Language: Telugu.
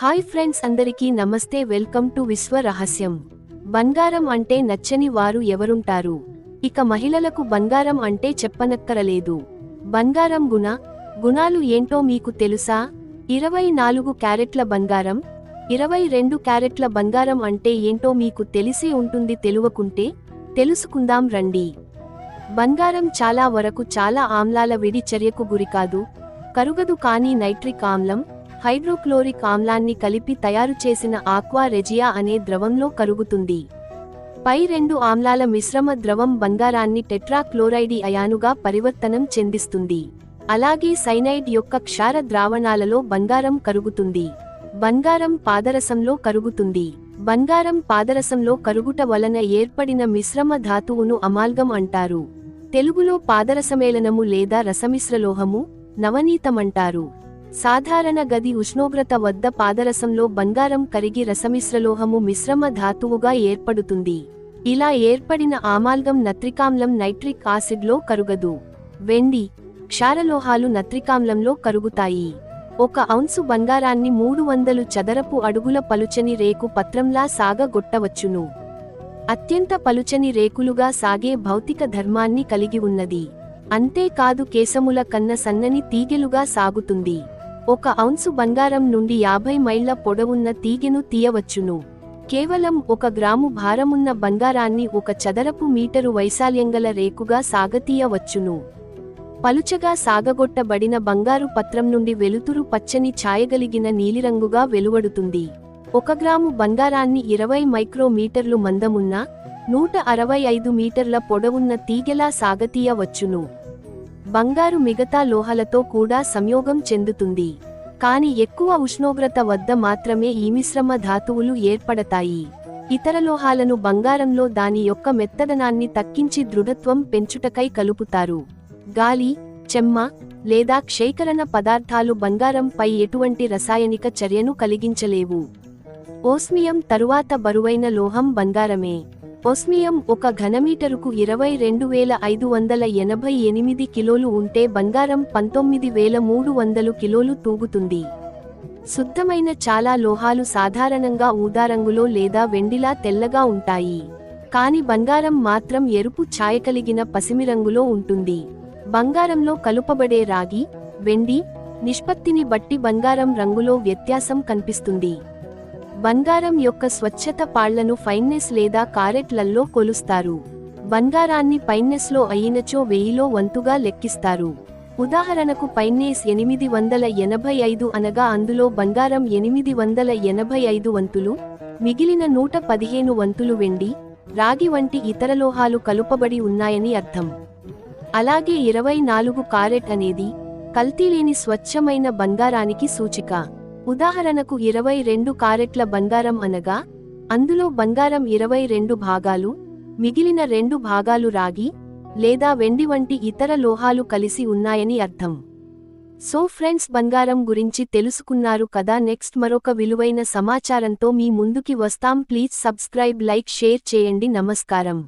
హాయ్ ఫ్రెండ్స్ అందరికీ నమస్తే వెల్కమ్ టు విశ్వ రహస్యం. బంగారం అంటే నచ్చని వారు ఎవరుంటారు? ఇక మహిళలకు బంగారం అంటే చెప్పనక్కరలేదు. బంగారం గుణ గుణాలు ఏంటో మీకు తెలుసా? ఇరవై నాలుగు క్యారెట్ల బంగారం ఇరవై రెండు క్యారెట్ల బంగారం అంటే ఏంటో మీకు తెలిసే ఉంటుంది తెలువకుంటే తెలుసుకుందాం రండి. బంగారం చాలా వరకు చాలా ఆమ్లాల విడి చర్యకు గురికాదు కరుగదు కానీ నైట్రిక్ ఆమ్లం హైడ్రోక్లోరిక్ ఆమ్లాన్ని కలిపి తయారు చేసిన ఆక్వా రెజియా అనే ద్రవంలో కరుగుతుంది. పై రెండు ఆమ్లాల మిశ్రమ ద్రవం బంగారాన్ని టెట్రాక్లోరైడి అయానుగా పరివర్తనం చెందిస్తుంది. అలాగే సైనైడ్ యొక్క క్షార ద్రావణాలలో బంగారం కరుగుతుంది. బంగారం పాదరసంలో కరుగుతుంది. బంగారం పాదరసంలో కరుగుట వలన ఏర్పడిన మిశ్రమ ధాతువును అమాల్గం అంటారు. తెలుగులో పాదరసమేళనము లేదా రసమిశ్రలోహము నవనీతమంటారు. సాధారణ గది ఉష్ణోగ్రత వద్ద పాదరసంలో బంగారం కరిగి రసమిశ్రలోహము మిశ్రమ ధాతువుగా ఏర్పడుతుంది. ఇలా ఏర్పడిన ఆమాల్గం నత్రికామ్లం నైట్రిక్ ఆసిడ్లో కరుగదు. వెండి క్షారలోహాలు నత్రికామ్లంలో కరుగుతాయి. ఒక ఔన్సు బంగారాన్ని మూడు వందలు చదరపు అడుగుల పలుచని రేకు పత్రంలా సాగగొట్టవచ్చును. అత్యంత పలుచని రేకులుగా సాగే భౌతిక ధర్మాన్ని కలిగి ఉన్నది. అంతేకాదు కేశముల కన్న సన్నని తీగెలుగా సాగుతుంది. ఒక ఔన్సు బంగారం నుండి యాభై మైళ్ళ పొడవున్న తీగెను తీయవచ్చును. కేవలం ఒక గ్రాము భారమున్న బంగారాన్ని ఒక చదరపు మీటరు వైశాల్యంగల రేకుగా సాగతీయవచ్చును. పలుచగా సాగగొట్టబడిన బంగారు పత్రం నుండి వెలుతురు పచ్చని ఛాయగలిగిన నీలిరంగుగా వెలువడుతుంది. ఒక గ్రాము బంగారాన్ని ఇరవై మైక్రోమీటర్లు మందమున్న నూట అరవై ఐదు మీటర్ల పొడవున్న తీగెలా సాగతీయవచ్చును. బంగారు మిగతా లోహాలతో కూడా సంయోగం చెందుతుంది. కాని ఎక్కువ ఉష్ణోగ్రత వద్ద మాత్రమే ఈ మిశ్రమ ధాతువులు ఏర్పడతాయి. ఇతర లోహాలను బంగారంలో దాని యొక్క మెత్తదనాన్ని తక్కించి దృఢత్వం పెంచుటకై కలుపుతారు. గాలి చెమ్మ లేదా క్షేకరణ పదార్థాలు బంగారంపై ఎటువంటి రసాయనిక చర్యను కలిగించలేవు. ఓస్మియం తరువాత బరువైన లోహం బంగారమే. ఓస్మియం ఒక ఘనమీటరుకు ఇరవై రెండు వేల ఐదు వందల ఎనభై ఎనిమిది కిలోలు ఉంటే బంగారం పంతొమ్మిది వేల మూడు వందలు కిలోలు తూగుతుంది. శుద్ధమైన చాలా లోహాలు సాధారణంగా ఊదారంగులో లేదా వెండిలా తెల్లగా ఉంటాయి. కాని బంగారం మాత్రం ఎరుపు ఛాయ కలిగిన పసిమి రంగులో ఉంటుంది. బంగారంలో కలుపబడే రాగి వెండి నిష్పత్తిని బట్టి బంగారం రంగులో వ్యత్యాసం కనిపిస్తుంది. బంగారం యొక్క స్వచ్ఛత పాళ్ళను ఫైన్నెస్ లేదా కారెట్లల్లో కొలుస్తారు. బంగారాన్ని పైన్నెస్లో అయినచో వెయ్యిలో వంతుగా లెక్కిస్తారు. ఉదాహరణకు పైన్నేస్ ఎనిమిది వందల ఎనభై ఐదు అనగా అందులో బంగారం ఎనిమిది వందల ఎనభై ఐదు వంతులు మిగిలిన నూట పదిహేను వంతులు వెండి రాగి వంటి ఇతర లోహాలు కలుపబడి ఉన్నాయని అర్థం. అలాగే ఇరవై నాలుగు కారెట్ అనేది కల్తీలేని స్వచ్ఛమైన బంగారానికి సూచిక. ఉదాహరణకు ఇరవై రెండు కారెట్ల బంగారం అనగా అందులో బంగారం ఇరవై రెండు భాగాలు మిగిలిన రెండు భాగాలు రాగి లేదా వెండి వంటి ఇతర లోహాలు కలిసి ఉన్నాయని అర్థం. సో ఫ్రెండ్స్ బంగారం గురించి తెలుసుకున్నారు కదా. నెక్స్ట్ మరొక విలువైన సమాచారంతో మీ ముందుకి వస్తాం. ప్లీజ్ సబ్స్క్రైబ్ లైక్ షేర్ చేయండి. నమస్కారం.